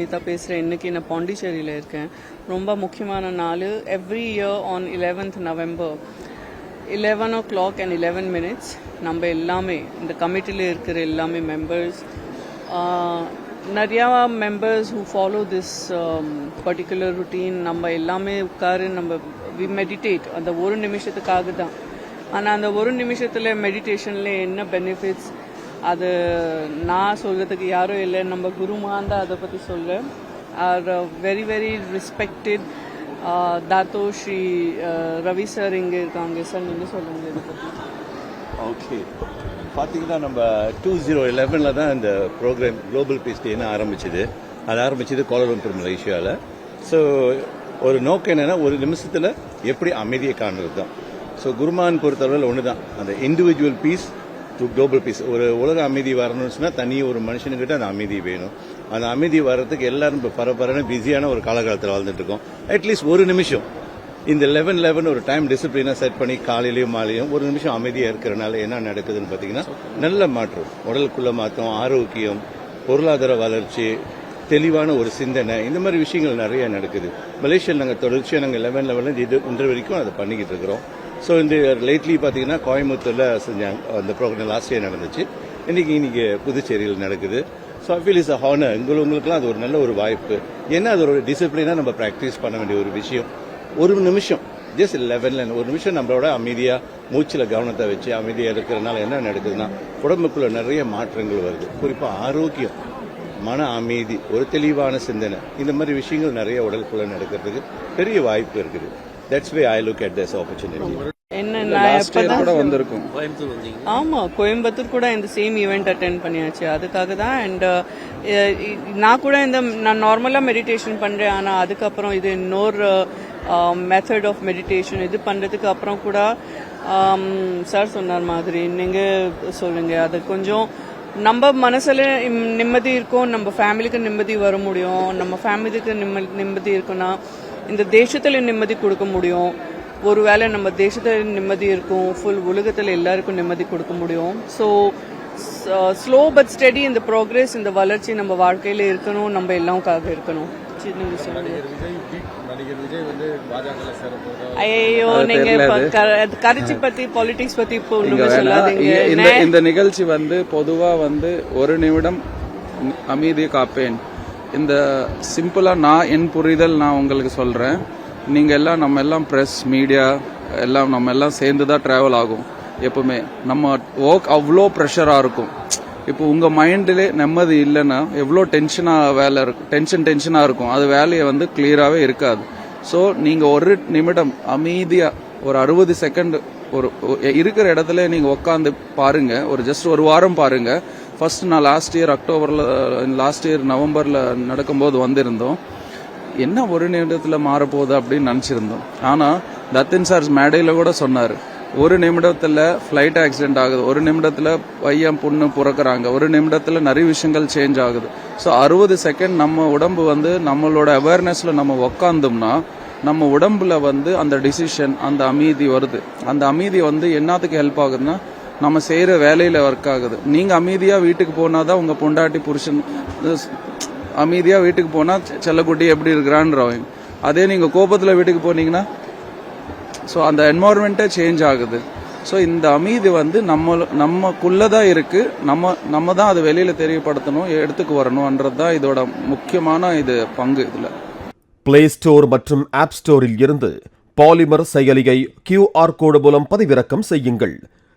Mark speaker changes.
Speaker 1: சுமிதா பேசுகிறேன் இன்னைக்கு நான் பாண்டிச்சேரியில் இருக்கேன். ரொம்ப முக்கியமான நாள். Every year on 11th November eleven o'clock and eleven minutes நம்ம எல்லாமே இந்த கமிட்டியில் இருக்கிற எல்லாமே மெம்பர்ஸ் நிறையா members who follow this particular routine நம்ம எல்லாமே உட்காரு நம்ம வி மெடிடேட் அந்த ஒரு நிமிஷத்துக்காக தான். ஆனால் அந்த ஒரு நிமிஷத்தில் மெடிடேஷனில் என்ன பெனிஃபிட்ஸ் அது நான் சொல்கிறதுக்கு யாரும் இல்லை. நம்ம குருமான் தான் அதை பற்றி சொல்கிறேன் our very very respected Dato Sri Ravi sir இங்கே இருக்காங்க. சார் நீங்கள் சொல்லுங்கள் இதை பற்றி
Speaker 2: ஓகே பார்த்தீங்கன்னா நம்ம டூ ஜீரோ லெவனில் தான் இந்த ப்ரோக்ராம் குளோபல் பீஸ் டேன்னு ஆரம்பிச்சது. அது ஆரம்பிச்சது கோலலம்பூர் மலேசியாவில் ஸோ ஒரு நோக்கம் என்னென்னா ஒரு நிமிஷத்தில் எப்படி அமைதியை காணுறது தான் ஸோ குருமான் பொறுத்தளவில் ஒன்று தான் அந்த இண்டிவிஜுவல் பீஸ் குளோபல் பீஸ் ஒரு உலக அமைதி வரணும்னு சொன்னால் தனி ஒரு மனுஷனுக்கிட்ட அந்த அமைதி வேணும். அந்த அமைதி வர்றதுக்கு எல்லாரும் இப்போ பரபரன்னு பிஸியான ஒரு காலகட்டத்தில் வாழ்ந்துட்டு இருக்கோம் அட்லீஸ்ட் ஒரு நிமிஷம். இந்த லெவன் லெவன் ஒரு டைம் டிசிப்ளினாக செட் பண்ணி காலையிலையும் மாலையும் ஒரு நிமிஷம் அமைதியாக இருக்கிறனால என்ன நடக்குதுன்னு பார்த்தீங்கன்னா நல்ல மாற்றம். உடலுக்குள்ள மாற்றம் ஆரோக்கியம் பொருளாதார வளர்ச்சி தெளிவான ஒரு சிந்தனை இந்த மாதிரி விஷயங்கள் நிறைய நடக்குது. மலேசியாவில் நாங்கள் தொடர்ச்சியாக நாங்கள் லெவன் லெவலில் இது இன்று வரைக்கும் அதை பண்ணிக்கிட்டு இருக்கிறோம். ஸோ இந்த லேட்லி பார்த்தீங்கன்னா கோயம்புத்தூரில் செஞ்சாங்க அந்த ப்ரோக்ராம் லாஸ்ட் இயர் நடந்துச்சு. இன்றைக்கி இன்னைக்கு புதுச்சேரியில் நடக்குது. So I feel is a honour உங்களுக்கு உங்களுக்குலாம் அது ஒரு நல்ல ஒரு வாய்ப்பு. ஏன்னா அது ஒரு டிசிப்ளினாக நம்ம ப்ராக்டிஸ் பண்ண வேண்டிய ஒரு விஷயம்? ஒரு நிமிஷம். ஜஸ்ட் லெவன்ல ஒரு நிமிஷம் நம்மளோட அமைதியாக மூச்சில் கவனத்தை வச்சு அமைதியாக இருக்கிறதுனால என்ன நடக்குதுன்னா உடம்புக்குள்ள நிறைய மாற்றங்கள் வருது. குறிப்பாக ஆரோக்கியம் மன அமைதி ஒரு தெளிவான சிந்தனை. இந்த மாதிரி விஷயங்கள் நிறைய உடலுக்குள்ள நடக்கிறதுக்கு பெரிய வாய்ப்பு இருக்குது. That's way I look at this opportunity
Speaker 1: என்ன நான் எப்பதான்
Speaker 3: கூட வந்திருக்கும்.
Speaker 1: ஆமா கோயம்புத்தூர் கூட இந்த சேம் ஈவெண்ட் அட்டென்ட் பண்ணியாச்சு. அதுக்காக தான் அண்ட் நான் கூட இந்த நான் நார்மலா மெடிடேஷன் பண்றேன். ஆனா அதுக்கப்புறம் இது இன்னொரு மெத்தட் ஆஃப் மெடிடேஷன் இது பண்றதுக்கு அப்புறம் கூட சார் சொன்னார் மாதிரி. நீங்க சொல்லுங்க. அது கொஞ்சம் நம்ம மனசுல நிம்மதி இருக்கும். நம்ம ஃபேமிலிக்கு நிம்மதி வர முடியும். நம்ம ஃபேமிலிக்கு நிம்ம- நிம்மதி இருக்குன்னா இந்த தேசத்துல நிம்மதி கொடுக்க முடியும். ஒருவேளை நம்ம தேசத்துல நிம்மதி இருக்கும். ஃபுல் உலகத்துல எல்லாருக்கும் நிம்மதி கொடுக்க முடியும். ஸோ ஸ்லோ பட் ஸ்டெடி இந்த ப்ராக்ரஸ் இந்த வளர்ச்சி நம்ம வாழ்க்கையில இருக்கணும். நம்ம எல்லாம்காக இருக்கணும். ஐயோ நீங்க கரிச்சி பத்தி பாலிடிக்ஸ் பத்தி இப்போ சொல்லாதீங்க.
Speaker 3: இந்த நிகழ்ச்சி வந்து பொதுவா வந்து ஒரு நிமிடம் அமைதியை காப்பேன். இந்த சிம்பிளாக நான் என் புரிதல் நான் உங்களுக்கு சொல்கிறேன் நீங்கள் எல்லாம் நம்ம எல்லாம் ப்ரெஸ் மீடியா எல்லாம் நம்ம எல்லாம் சேர்ந்து தான் ட்ராவல் ஆகும். எப்பவுமே. நம்ம ஒர்க் அவ்வளோ ப்ரெஷராக இருக்கும். இப்போ உங்கள் மைண்டிலே நிம்மதி இல்லைன்னா எவ்வளோ டென்ஷனாக வேலை இருக்கும் டென்ஷன் டென்ஷனாக இருக்கும். அது வேலையை வந்து கிளியராகவே இருக்காது. ஸோ நீங்கள் ஒரு நிமிடம் அமைதியாக ஒரு அறுபது செகண்ட் ஒரு இருக்கிற இடத்துல நீங்கள் உட்காந்து பாருங்கள் ஒரு ஜஸ்ட் ஒரு வாரம் பாருங்கள் ஃபர்ஸ்ட் நான் லாஸ்ட் இயர் அக்டோபரில் லாஸ்ட் இயர் நவம்பரில் நடக்கும்போது வந்திருந்தோம். என்ன ஒரு நிமிடத்தில் மாறப்போகுது அப்படின்னு நினச்சிருந்தோம். ஆனால் தத்தின் சார் மேடையில் கூட சொன்னார். ஒரு நிமிடத்தில் ஃப்ளைட் ஆக்சிடென்ட் ஆகுது ஒரு நிமிடத்தில் பையன் பொண்ணு பிறக்கிறாங்க ஒரு நிமிடத்தில் நிறைய விஷயங்கள் சேஞ்ச் ஆகுது. ஸோ அறுபது செகண்ட் நம்ம உடம்பு வந்து நம்மளோட அவேர்னஸில் நம்ம உக்காந்தோம்னா நம்ம உடம்புல வந்து அந்த டிசிஷன் அந்த அமைதி வருது. அந்த அமைதி வந்து என்னத்துக்கு ஹெல்ப் ஆகுதுன்னா நம்ம செய்கிற வேலையில் ஒர்க் ஆகுது. நீங்கள் அமைதியாக வீட்டுக்கு போனால் தான் உங்கள் பொண்டாட்டி புருஷன் அமைதியாக வீட்டுக்கு போனால் செல்லக்குட்டி எப்படி இருக்கிறான்றவங்க அதே நீங்கள் கோபத்தில் வீட்டுக்கு போனீங்கன்னா ஸோ அந்த என்வாயர்மெண்ட்டே சேஞ்ச் ஆகுது. ஸோ இந்த அமைதி வந்து நம்ம நம்மக்குள்ளே தான் இருக்குது நம்ம நம்ம தான் அதை வெளியில் தெரியப்படுத்தணும் எடுத்துக்கு வரணும்ன்றது தான் இதோட முக்கியமான இது பங்கு இதில்.
Speaker 4: பிளே ஸ்டோர் மற்றும் ஆப் ஸ்டோரில் இருந்து பாலிமர் செயலியை கியூஆர் கோடு மூலம் பதிவிறக்கம் செய்யுங்கள்.